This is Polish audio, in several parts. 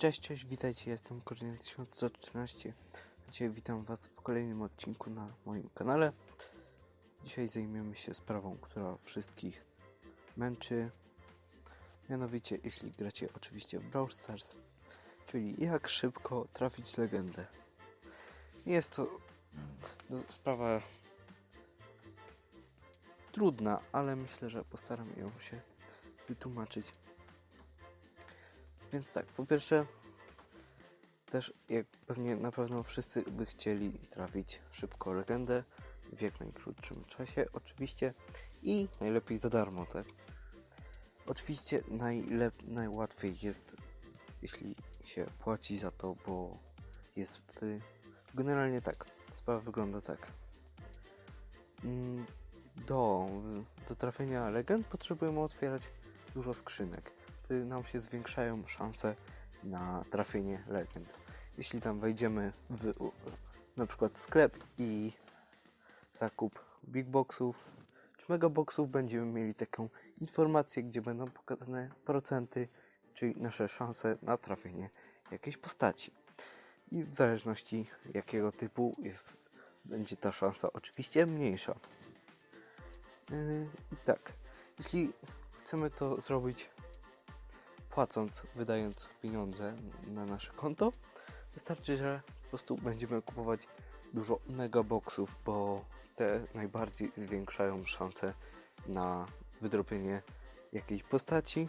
Cześć, cześć, witajcie, jestem Kordian 1113. Dzisiaj witam Was w kolejnym odcinku na moim kanale. Dzisiaj zajmiemy się sprawą, która wszystkich męczy. Mianowicie, jeśli gracie oczywiście w Brawl Stars, czyli jak szybko trafić legendę. Jest to sprawa trudna, ale myślę, że postaram ją się wytłumaczyć więc tak, po pierwsze, też jak pewnie na pewno wszyscy by chcieli trafić szybko legendę w jak najkrótszym czasie, oczywiście, i najlepiej za darmo, tak? Oczywiście najlep- najłatwiej jest, jeśli się płaci za to, bo jest wtedy. Generalnie tak, sprawa wygląda tak. Mm, Do, do trafienia legend potrzebujemy otwierać dużo skrzynek wtedy nam się zwiększają szanse na trafienie legend. Jeśli tam wejdziemy w na przykład sklep i zakup big boxów czy mega boxów, będziemy mieli taką informację, gdzie będą pokazane procenty, czyli nasze szanse na trafienie jakiejś postaci. I w zależności jakiego typu jest, będzie ta szansa oczywiście mniejsza. Yy, I tak, jeśli chcemy to zrobić płacąc, wydając pieniądze na nasze konto, wystarczy, że po prostu będziemy kupować dużo megaboxów, bo te najbardziej zwiększają szanse na wydrobienie jakiejś postaci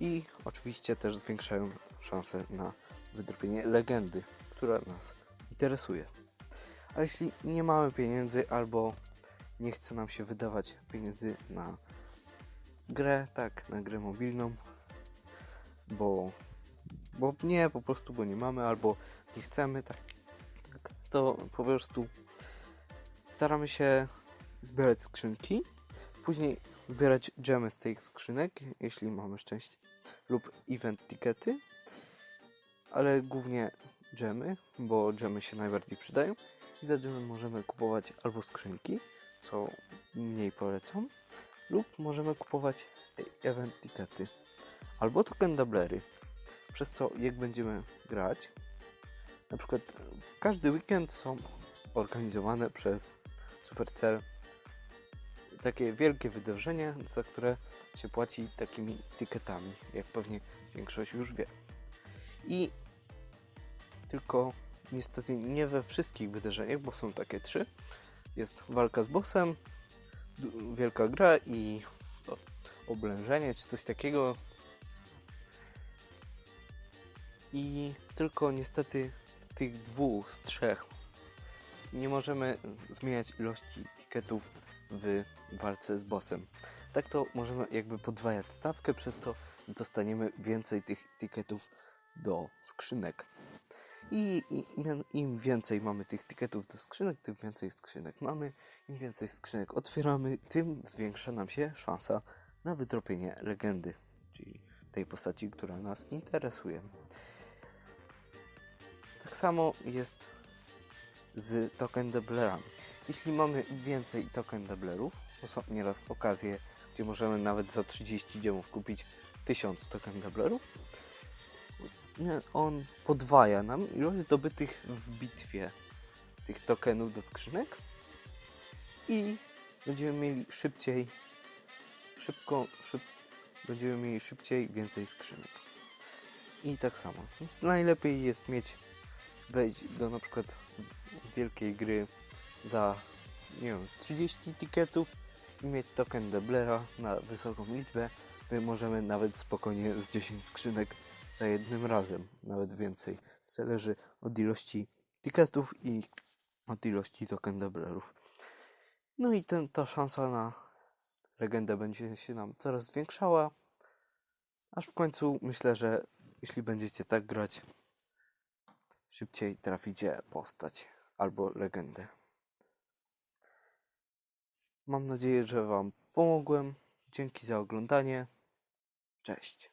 i oczywiście też zwiększają szanse na wydrobienie legendy, która nas interesuje. A jeśli nie mamy pieniędzy albo nie chce nam się wydawać pieniędzy na grę, tak, na grę mobilną, bo, bo nie, po prostu, bo nie mamy, albo nie chcemy, tak, tak, to po prostu staramy się zbierać skrzynki, później zbierać gemy z tych skrzynek, jeśli mamy szczęście, lub event tickety, ale głównie gemy, bo gemy się najbardziej przydają i za gemy możemy kupować albo skrzynki, co mniej polecam, lub możemy kupować event tickety albo token doublery. Przez co jak będziemy grać, na przykład w każdy weekend są organizowane przez Supercell takie wielkie wydarzenie, za które się płaci takimi ticketami, jak pewnie większość już wie. I tylko niestety nie we wszystkich wydarzeniach, bo są takie trzy. Jest walka z bossem, wielka gra i oblężenie czy coś takiego. I tylko niestety w tych dwóch z trzech nie możemy zmieniać ilości tiketów w walce z bossem. Tak to możemy jakby podwajać stawkę, przez to dostaniemy więcej tych tiketów do skrzynek. I, i im- więcej mamy tych tiketów do skrzynek, tym więcej skrzynek mamy. Im więcej skrzynek otwieramy, tym zwiększa nam się szansa na wydropienie legendy, czyli tej postaci, która nas interesuje. Tak samo jest z token doublerami. Jeśli mamy więcej token doublerów, to są nieraz okazje, gdzie możemy nawet za 30 dziemów kupić 1000 token doublerów, nie, on podwaja nam ilość zdobytych w bitwie tych tokenów do skrzynek i będziemy mieli szybciej szybko szyb, będziemy mieli szybciej więcej skrzynek. I tak samo. Najlepiej jest mieć wejść do na przykład wielkiej gry za nie wiem, z 30 tiketów i mieć token Deblera na wysoką liczbę. My możemy nawet spokojnie z 10 skrzynek za jednym razem, nawet więcej. Zależy od ilości tiketów i od ilości token doublerów. No i ten, ta szansa na legendę będzie się nam coraz zwiększała, aż w końcu myślę, że jeśli będziecie tak grać, szybciej traficie postać albo legendę. Mam nadzieję, że Wam pomogłem. Dzięki za oglądanie. Cześć.